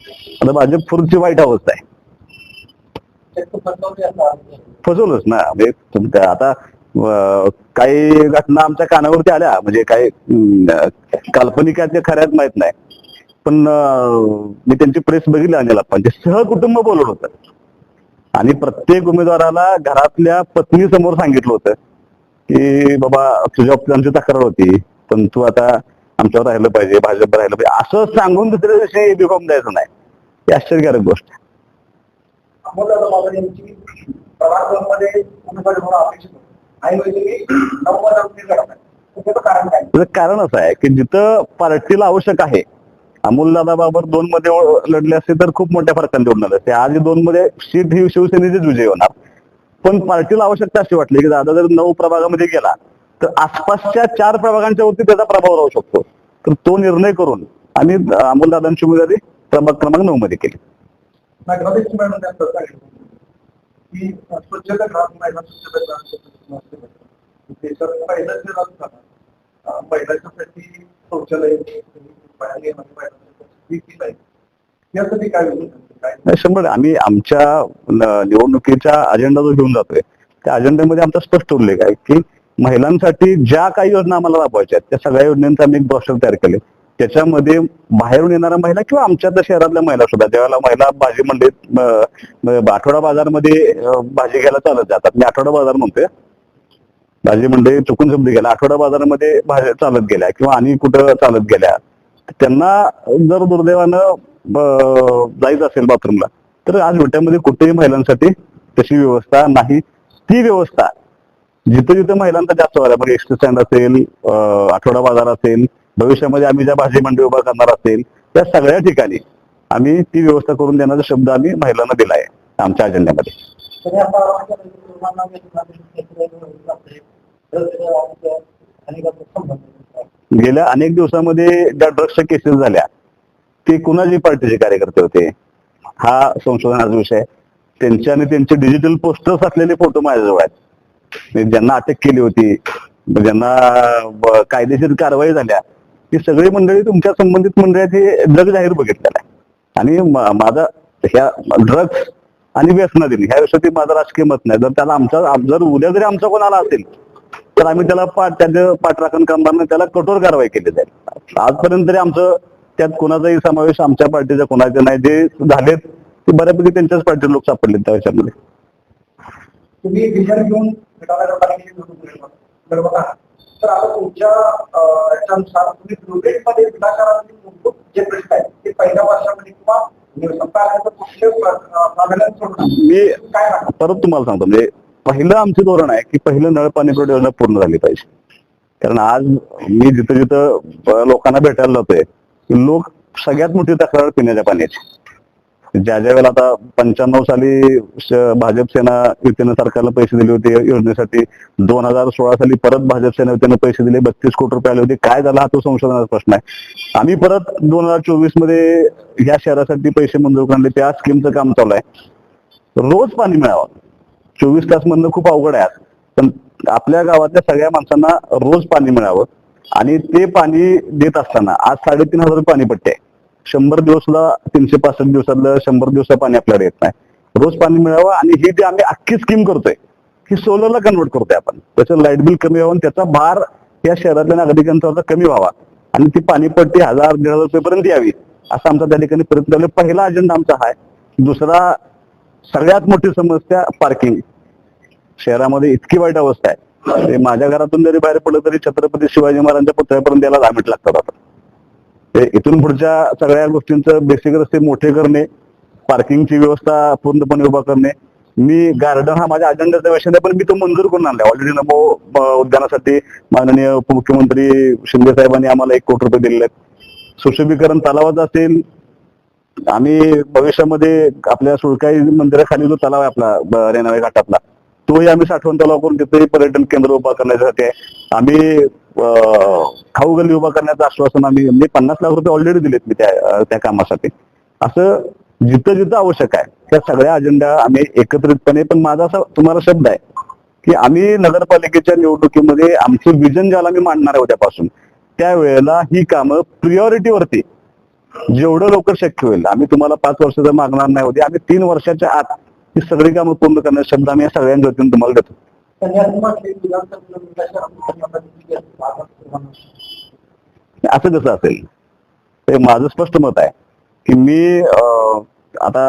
आता भाजप पुढची वाईट अवस्था आहे. फसवलंच ना. म्हणजे तुमच्या आता काही घटना आमच्या कानावरती आल्या. म्हणजे काही काल्पनिक आहेत का खऱ्यात माहीत नाही. पण मी त्यांची प्रेस बघितली अनिल म्हणजे सहकुटुंब बोलवलं होतं. आणि प्रत्येक उमेदवाराला घरातल्या पत्नी समोर सांगितलं होतं की बाबा तुझ्या आमची तक्रार होती. पण तू आता आमच्यावर राहिलं पाहिजे भाजप राहिलं पाहिजे. असं सांगून दुसऱ्या दिवशी बिकॉम द्यायचं नाही. ही आश्चर्यकारक गोष्ट आहे. कारण असं आहे की जिथं पार्टीला आवश्यक आहे अमोलदादा बाबर दोन मध्ये लढले असते तर खूप मोठ्या फरकाने निवडून आले असते. आज दोन मध्ये सीट ही शिवसेनेचीच विजय होणार. पण पार्टीला आवश्यकता अशी वाटली की दादा जर नऊ प्रभागामध्ये गेला तर आसपासच्या चार प्रभागांच्या वरती त्याचा प्रभाव राहू शकतो. तर तो निर्णय करून आम्ही अमोलदादांची उमेदवारी प्रभाग क्रमांक नऊ मध्ये केली. शंभर आम्ही आमच्या निवडणुकीचा अजेंडा जो घेऊन जातोय त्या अजेंड्यामध्ये आमचा स्पष्ट उल्लेख आहे की महिलांसाठी ज्या काही योजना आम्हाला राबवायच्या आहेत त्या सगळ्या योजनांचा आम्ही एक ब्रॉशर तयार केले. त्याच्यामध्ये बाहेरून येणाऱ्या महिला किंवा आमच्या त्या शहरातल्या महिला सुद्धा ज्यावेळेला महिला भाजी मंडईत आठवडा बाजारमध्ये भाजी घ्यायला चालत जातात. मी आठवडा बाजार म्हणतोय. भाजी मंडई चुकून समजून गेला. आठवडा बाजारामध्ये भाज्या चालत गेल्या किंवा आणि कुठं चालत गेल्या. त्यांना जर दुर्दैवानं जायचं असेल बाथरूमला तर आज विट्यामध्ये कुठेही महिलांसाठी तशी व्यवस्था नाही. ती व्यवस्था जिथं जिथं महिलांचा जास्त वाढ एस टी स्टँड असेल आठवडा बाजार असेल भविष्यामध्ये आम्ही ज्या भाजी मंडई उभा करणार असेल त्या सगळ्या ठिकाणी आम्ही ती व्यवस्था करून देण्याचा शब्द आम्ही महिलांना दिला आहे आमच्या अजेंड्यामध्ये. गेल्या अनेक दिवसामध्ये ज्या ड्रग्सच्या केसेस झाल्या ते कुणाची पार्टीचे कार्यकर्ते होते हा संशोधनाचा विषय आहे. त्यांचे आणि त्यांचे डिजिटल पोस्टर्स असलेले फोटो माझ्याजवळ आहेत म्हणजे ज्यांना अटक केली होती ज्यांना कायदेशीर कारवाई झाल्या ही सगळी मंडळी तुमच्या संबंधित मंडळात ड्रग जाहीर बघितलेला आहे. आणि माझा ह्या ड्रग्स आणि व्यसनाधीन ह्या विषयी माझं राजकीय मत नाही. जर त्याला आमचा जर उद्या जरी आमचा कोण आला असेल तर आम्ही त्याला पाठ त्याचं पाठराखण करणार त्याला कठोर कारवाई केली जाईल. आजपर्यंत तरी आमचं त्यात कोणाचाही समावेश आमच्या पार्टीचा कोणाचा नाही. जे झालेत ते बऱ्यापैकी त्यांच्याच पार्टी लोक सापडले त्या ह्याच्यामध्ये तर आता तुमच्या याच्यानुसार तुम्ही विनाकारातील मूलभूत जे प्रश्न आहेत ते पहिल्या वर्षामध्ये किंवा मी परत तुम्हाला सांगतो म्हणजे पहिलं आमचं धोरण आहे की पहिलं नळ पाणी पुरवठा योजना पूर्ण झाली पाहिजे. कारण आज मी जिथं जिथं लोकांना भेटायला जातोय लोक सगळ्यात मोठी तक्रार पिण्याच्या पाण्याची. ज्या ज्या वेळेला आता पंच्याण्णव साली भाजप सेना युतीनं सरकारला पैसे दिले होते योजनेसाठी दोन हजार सोळा साली परत भाजप सेना युतीनं पैसे दिले बत्तीस कोटी रुपये आले होते. काय झाला हा तो संशोधनाचा प्रश्न आहे. आम्ही परत दोन हजार चोवीसमध्ये या शहरासाठी पैसे मंजूर करणे त्या स्कीमचं काम चालू आहे. रोज पाणी मिळावं. चोवीस तास म्हणणं खूप अवघड आहे पण आपल्या गावातल्या सगळ्या माणसांना रोज पाणी मिळावं आणि ते पाणी देत असताना आज साडेतीन हजार रुपये पाणीपट्टी आहे. शंभर दिवसला तीनशे पासष्ट दिवसातलं शंभर दिवसा पाणी आपल्याला येत नाही. रोज पाणी मिळावं आणि ही जी आम्ही अख्खी स्कीम करतोय ही सोलरला कन्वर्ट करतोय आपण. त्याचं लाइट बिल कमी व्हावं आणि त्याचा भार या शहरातल्या नागरिकांचा कमी व्हावा. आणि ती पाणीपट्टी हजार दीड हजार रुपयेपर्यंत यावी असा आमचा त्या ठिकाणी प्रयत्न झाला. पहिला अजेंडा आमचा हा आहे. दुसरा सगळ्यात मोठी समस्या पार्किंग शहरामध्ये इतकी वाईट अवस्था आहे. माझ्या घरातून जरी बाहेर पडलं तरी छत्रपती शिवाजी महाराजांच्या पुतळ्यापर्यंत यायला दहा मिनिट लागतात आता. इथून पुढच्या सगळ्या गोष्टींचं बेसिक रस्ते मोठे करणे पार्किंगची व्यवस्था पूर्णपणे उभा करणे. मी गार्डन हा माझ्या अजेंडाचा विषय नाही पण मी तो मंजूर करून आणला ऑलरेडी नमो उद्यानासाठी माननीय उपमुख्यमंत्री शिंदे साहेबांनी आम्हाला एक कोटी रुपये दिलेले आहेत. सुशोभीकरण तलावाचं असेल आम्ही भविष्यामध्ये आपल्या सुळकाई मंदिराखाली जो तलाव आहे आपला रेणावे घाटातला तोही आम्ही साठवण तलाव करून तिथेही पर्यटन केंद्र उभा करण्यासाठी आहे. आम्ही अं, खाऊ गल्ली उभा करण्याचं आश्वासन आम्ही म्हणजे पन्नास लाख रुपये ऑलरेडी दिलेत मी त्या त्या कामासाठी. असं जिथं जिथं आवश्यक आहे त्या सगळ्या अजेंडा आम्ही एकत्रितपणे पण माझा असा तुम्हाला शब्द आहे की आम्ही नगरपालिकेच्या निवडणुकीमध्ये आमचं विजन ज्याला मी मांडणार आहे उद्यापासून त्यावेळेला ही कामं प्रियॉरिटीवरती जेवढं लवकर शक्य होईल. आम्ही तुम्हाला पाच वर्षाचं मागणार नाही होते आम्ही तीन वर्षाच्या आत ही सगळी कामं पूर्ण करण्याचा शब्द आम्ही या सगळ्यांच्या वतीने तुम्हाला देतो. त्यांनी असं कसं असेल ते माझं स्पष्ट मत आहे की मी आता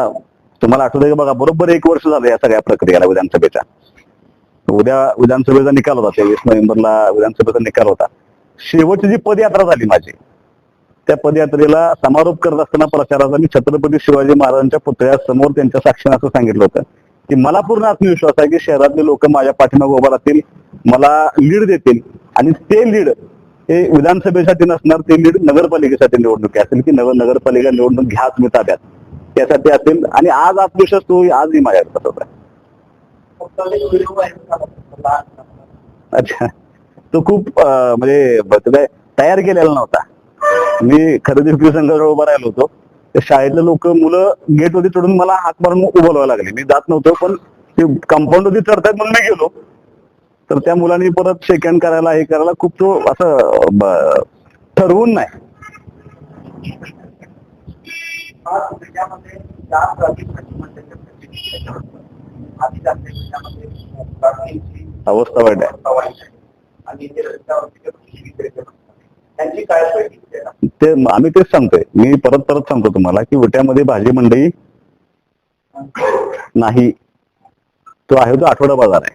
तुम्हाला आठवतंय का बघा बरोबर एक वर्ष झालं या सगळ्या प्रक्रियेला विधानसभेच्या. उद्या विधानसभेचा निकाल होता तेवीस नोव्हेंबरला विधानसभेचा निकाल होता. शेवटची जी पदयात्रा झाली माझी त्या पदयात्रेला समारोप करत असताना प्रचाराचा मी छत्रपती शिवाजी महाराजांच्या पुतळ्यासमोर त्यांच्या साक्षीने असं सांगितलं होतं. की मला पूर्ण आत्मविश्वास आहे की शहरातले लोक माझ्या पाठीमागे उभा राहतील मला लीड देतील. आणि ते लीड हे विधानसभेसाठी नसणार ते लीड नगरपालिकेसाठी निवडणूक असेल की नगर नगरपालिका निवडणूक घ्या तुम्ही ताब्यात. त्यासाठी असेल आणि आज आत्मविश्वास तो आजही माझ्या तसाच आहे अच्छा. तो खूप म्हणजे तयार केलेला नव्हता. मी खरेदी विक्री संघाजवळ उभा राहिलो होतो. ते शाळेतले लोक मुलं गेट वरती चढून मला हात मारून उभं व्हावं लागले. मी जात नव्हतो पण ते कंपाऊंड वरती चढतायत म्हणून मी गेलो. तर त्या मुलांनी परत सेकंड करायला हे करायला खूप तो असं ठरवून नाही. अवस्था वाईट आहे. त्यांची काय ते आम्ही तेच सांगतोय. मी परत परत सांगतो तुम्हाला की विट्यामध्ये भाजी मंडई नाही. तो आहे तो आठवडा बाजार आहे.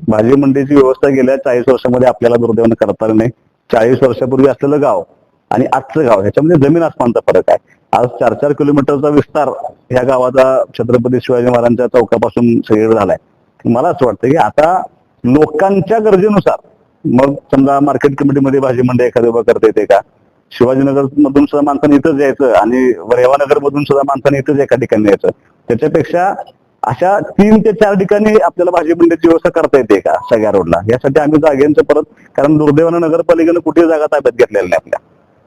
भाजी मंडईची व्यवस्था गेल्या चाळीस वर्षामध्ये आपल्याला दुर्दैवानं करता आली नाही. चाळीस वर्षापूर्वी असलेलं गाव आणि आजचं गाव ह्याच्यामध्ये जमीन आसमानचा फरक आहे. आज चार चार किलोमीटरचा विस्तार ह्या गावाचा छत्रपती शिवाजी महाराजांच्या चौकापासून सगळीकडे झालाय. मला असं वाटतं की आता लोकांच्या गरजेनुसार मग समजा मार्केट कमिटीमध्ये भाजी मंडई एखादी उभं करता येते का? शिवाजीनगर मधून सुद्धा माणसाने इथंच यायचं आणि रेवानगर मधून सुद्धा माणसाने इथंच एका ठिकाणी यायचं. त्याच्यापेक्षा अशा तीन ते चार ठिकाणी आपल्याला भाजी मंडईची व्यवस्था करता येते का सगळ्या रोडला यासाठी आम्ही जागेंचं परत कारण दुर्दैवानं नगरपालिकेनं कुठे जागा ताब्यात घेतलेल्या नाही आपल्या.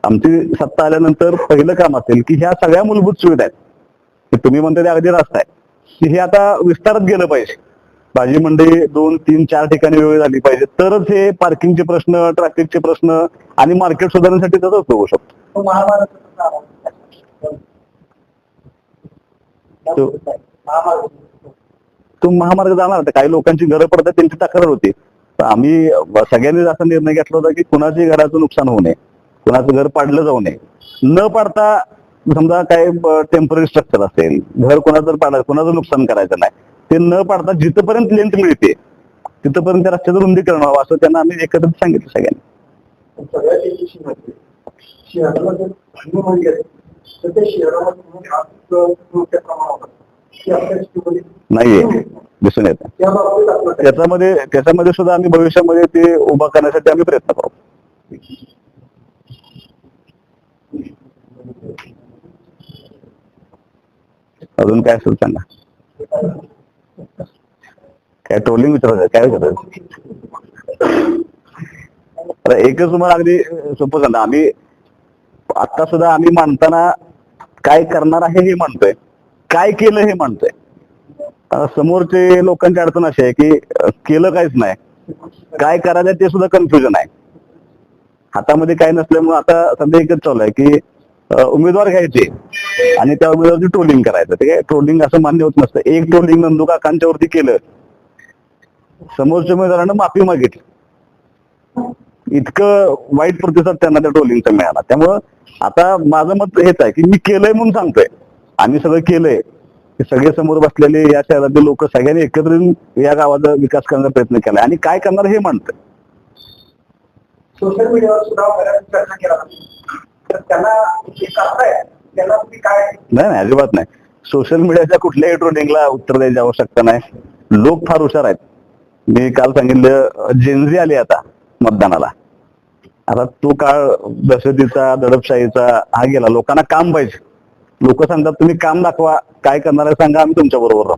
आमची सत्ता आल्यानंतर पहिलं काम असेल की ह्या सगळ्या मूलभूत सुविधा आहेत. तुम्ही म्हणता ते अगदी रस्ता आहे. की हे आता विस्तारत गेलं पाहिजे. भाजी मंडई दोन तीन चार ठिकाणी वेगळी झाली पाहिजे. तरच हे पार्किंगचे प्रश्न ट्रॅफिकचे प्रश्न आणि मार्केट सुधारण्यासाठी त्याचा उपयोग होऊ शकतो. तो महामार्ग जाणार होता. काही लोकांची घरं पडतात त्यांची तक्रार होती. आम्ही सगळ्यांनीच असा निर्णय घेतला होता की कुणाच्याही घराचं नुकसान होऊ नये. कुणाचं घर पाडलं जाऊ नये. न पाडता समजा काय टेंपररी स्ट्रक्चर असेल घर कोणाचं पाडायचं कोणाचं नुकसान करायचं नाही. ते न पाडता जिथपर्यंत लेंथ मिळते तिथपर्यंत त्या रस्त्याचं रुंदीकरण व्हावं असं त्यांना आम्ही एकत्र सांगितलं सगळ्यांनी. नाहीये दिसून येत त्याच्यामध्ये त्याच्यामध्ये सुद्धा आम्ही भविष्यामध्ये ते उभा करण्यासाठी आम्ही प्रयत्न करू. अजून काय असेल सांगा? काय ट्रोलिंग विचारायचं काय विचारायचं अरे एकच तुम्हाला अगदी सोपं झालं आम्ही आता सुद्धा आम्ही मानताना काय करणार आहे हे मानतोय काय केलं हे मानतोय. समोरचे लोकांची अडचण अशी आहे की केलं काहीच नाही काय करायचं ते सुद्धा कन्फ्युजन आहे. हातामध्ये काय नसल्यामुळे आता सध्या एकच चालू आहे की उमेदवार घ्यायचे. आणि त्या उमेदवाराची ट्रोलिंग करायचं. ते काय ट्रोलिंग असं मान्य होत नसतं. एक ट्रोलिंग नंदू काकांच्या वरती केलं. समोरच्या उमेदवारानं माफी मागितली. इतकं वाईट प्रतिसाद त्यांना त्या ट्रोलिंगचा मिळाला. त्यामुळं आता माझं मत हेच आहे की मी केलंय म्हणून सांगतोय. आम्ही सगळं केलंय. सगळे समोर बसलेले या शहरातले लोक सगळ्यांनी एकत्र येऊन या गावाचा विकास करण्याचा प्रयत्न केला आणि काय करणार हे मानत सोशल मीडियावर सुद्धा बऱ्याच चर्चा केला. त्यांना नाही अजिबात नाही. सोशल मीडियाच्या कुठल्याही ट्रोलिंगला उत्तर द्यायची आवश्यकता नाही. लोक फार हुशार आहेत. मी काल सांगितलं जेनझी आली आता मतदानाला. आता तो काळ दहशतीचा दडपशाहीचा हा गेला. लोकांना काम पाहिजे. लोक सांगतात तुम्ही काम दाखवा. काय करणार आहे सांगा आम्ही तुमच्या बरोबर राहू.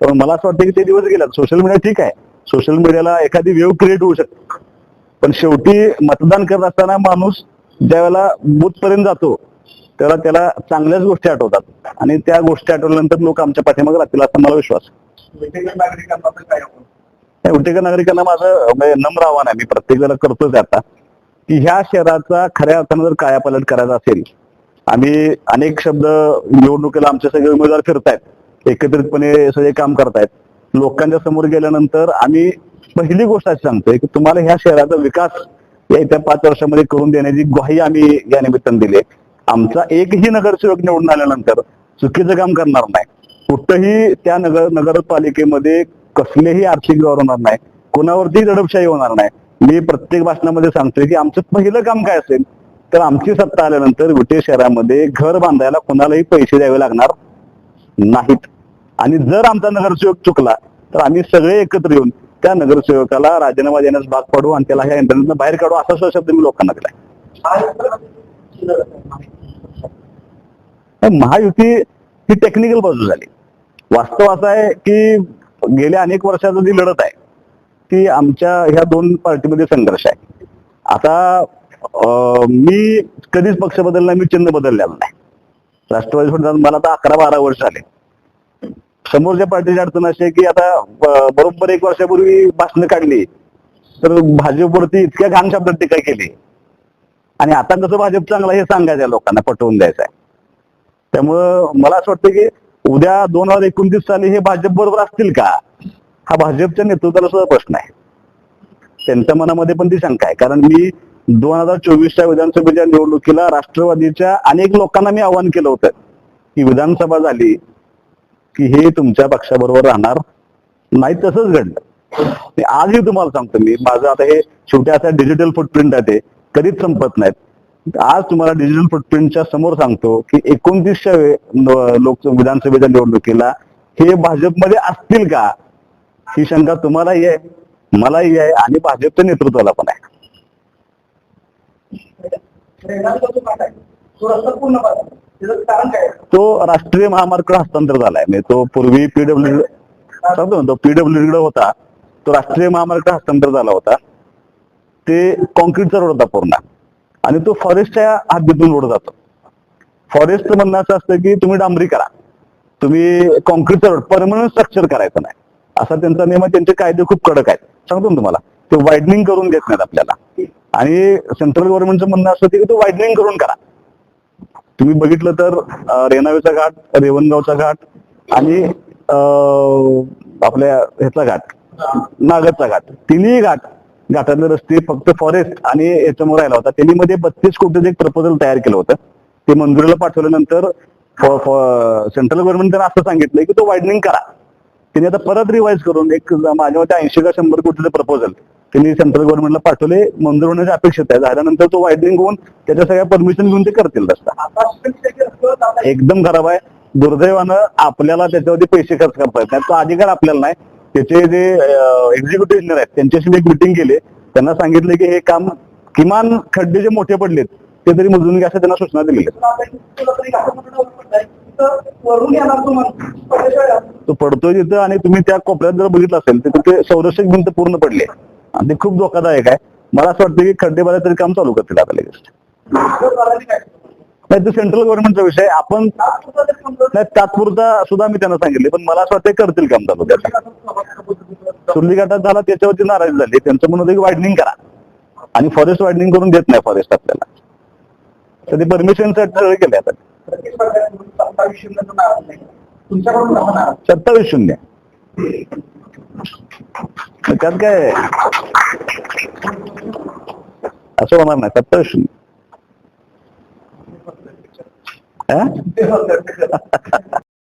पण मला असं वाटतं की ते दिवस गेलात. सोशल मीडिया ठीक आहे. सोशल मीडियाला एखादी वेव क्रिएट होऊ शकते. पण शेवटी मतदान करत असताना माणूस ज्यावेळेला बूथ पर्यंत जातो त्याला त्याला चांगल्याच गोष्टी आठवतात. आणि त्या गोष्टी आठवल्यानंतर लोक आमच्या पाठीमागे राहतील असा मला विश्वास. विद्यमान नागरिकांना माझं म्हणजे नम्र आव्हान आहे. मी प्रत्येक वेळेला करतोच आता. की ह्या शहराचा खऱ्या अर्थानं जर कायापालट करायचा असेल आम्ही अनेक शब्द निवडणुकीला आमचे सगळे उमेदवार फिरतायत. एकत्रितपणे सगळे काम करतायत. लोकांच्या समोर गेल्यानंतर आम्ही पहिली गोष्ट अशी सांगतोय की तुम्हाला ह्या शहराचा विकास या येत्या पाच वर्षामध्ये करून देण्याची ग्वाही आम्ही या निमित्तानं दिली. आमचा एकही नगरसेवक निवडून आल्यानंतर चुकीचं काम करणार नाही. कुठंही त्या नगर नगरपालिकेमध्ये कसलेही आर्थिक व्यवहार होणार नाही. कोणावरती दडपशाही होणार नाही. मी प्रत्येक भाषणामध्ये सांगतोय की आमचं पहिलं काम काय असेल तर आमची सत्ता आल्यानंतर विटे शहरामध्ये घर बांधायला कोणालाही पैसे द्यावे लागणार नाहीत. आणि जर आमचा नगरसेवक चुकला तर आम्ही सगळे एकत्र येऊन त्या नगरसेवकाला राजीनामा देण्यास भाग पाडू आणि त्याला ह्या यंत्रणेतून बाहेर काढू असा सुद्धा शब्द मी लोकांना दिलाय. महायुती ही टेक्निकल बाजू झाली. वास्तव असं आहे की गेल्या अनेक वर्षाचा जी लढत आहे ती आमच्या ह्या दोन पार्टीमध्ये संघर्ष आहे. आता मी कधीच पक्ष बदलला मी चिन्ह बदललेलं नाही. राष्ट्रवादी मला आता अकरा बारा वर्ष आले समोरच्या पार्टीची अडचण अशी आहे की आता बरोबर एक वर्षापूर्वी भाषणं काढली तर भाजपवरती इतक्या घाण शब्दात टीका केली. आणि आता कसं भाजप चांगला हे सांगायचं लोकांना पटवून द्यायचं आहे. त्यामुळं मला असं वाटतं की उद्या दोन हजार एकोणतीस साली हे भाजप बरोबर असतील का? हा भाजपच्या नेतृत्वाला सुद्धा प्रश्न आहे. त्यांच्या मनामध्ये पण ती शंका आहे. कारण मी दोन हजार चोवीसच्या विधानसभेच्या निवडणुकीला राष्ट्रवादीच्या अनेक लोकांना मी आवाहन केलं होतं की विधानसभा झाली की हे तुमच्या पक्षाबरोबर राहणार नाही तसंच घडलं. आजही तुम्हाला सांगतो मी माझं आता हे शेवटी आता डिजिटल फुटप्रिंट आहे ते कधीच संपत नाहीत. आज तुम्हाला डिजिटल फुटप्रिंटच्या समोर सांगतो की एकोणतीसच्या लोक विधानसभेच्या निवडणुकीला हे भाजपमध्ये असतील का? ही शंका तुम्हालाही आहे मलाही आहे आणि भाजपच्या नेतृत्वाला पण आहे. पूर्ण तो राष्ट्रीय महामार्ग हस्तांतर झालाय. म्हणजे तो पूर्वी पीडब्ल्यू सांगतो तो पीडब्ल्यू होता तो राष्ट्रीय महामार्ग हस्तांतर झाला होता. ते कॉन्क्रीटचा रोड होता पूर्ण. आणि तो फॉरेस्टच्या हद्दीतून रोड जातो. फॉरेस्टचं म्हणणं असं असतं की तुम्ही डांबरी करा. तुम्ही कॉन्क्रीटचा रोड परमनंट स्ट्रक्चर करायचं नाही. असा त्यांचा नियम आहे त्यांचे कायदे खूप कडक आहेत. सांगतो ना तुम्हाला ते वाईडनिंग करून देत नाहीत आपल्याला. आणि सेंट्रल गव्हर्नमेंटचं म्हणणं असतं की तो वाईडनिंग करून करा. तुम्ही बघितलं तर रेणावेचा घाट रेवणगावचा घाट आणि आपल्या ह्याचा घाट नागदचा घाट. तिन्ही घाट घाटातले रस्ते फक्त फॉरेस्ट आणि याच्यामुळे राहिला होता. त्यांनी मध्ये बत्तीस कोटीचं एक प्रपोजल तयार केलं होतं ते मंजुरीला पाठवल्यानंतर सेंट्रल गव्हर्नमेंट असं सांगितलंय की तो वाईडनिंग करा. त्यांनी आता परत रिवाइज करून एक माझ्या मते ऐंशी का शंभर कोटीचं प्रपोजल त्यांनी सेंट्रल गव्हर्नमेंटला पाठवले मंजूर होण्याची अपेक्षित आहे झाल्यानंतर तो वाईडनिंग होऊन त्याच्या सगळ्या परमिशन घेऊन ते करतील रस्ता. एकदम खराब आहे. दुर्दैवानं आपल्याला त्याच्यावरती पैसे खर्च करता येत नाही तो अधिकार आपल्याला नाही. त्याचे जे एक्झिक्युटिव्ह इंजिनियर आहेत त्यांच्याशी मी एक मिटिंग केली. त्यांना सांगितले की हे काम किमान खड्डे जे मोठे पडलेत ते तरी मोजून घ्या असं त्यांना सूचना दिली तो तो पडतोय तिथं आणि तुम्ही त्या कोपऱ्यात जर बघितलं असेल तर तिथे संरक्षक भिंत पूर्ण पडली आहे. आणि ते खूप धोकादायक आहे. मला असं वाटतं की खड्डे बारा तरी काम चालू करतील आता लगेच. नाही तो सेंट्रल गव्हर्नमेंटचा विषय. आपण नाही तात्पुरता सुद्धा मी त्यांना सांगितले पण मला असं वाटतं करतील काम चालू त्याचं. सुरली घाटात झाला त्याच्यावरती नाराजी झाली. त्यांचं म्हणून की वायडनिंग करा. आणि फॉरेस्ट वायडनिंग करून देत नाही फॉरेस्ट आपल्याला. तर ते परमिशन सगळे केले आता. सत्तावीस शून्य. त्यात काय असं होणार नाही सत्तावीस शून्य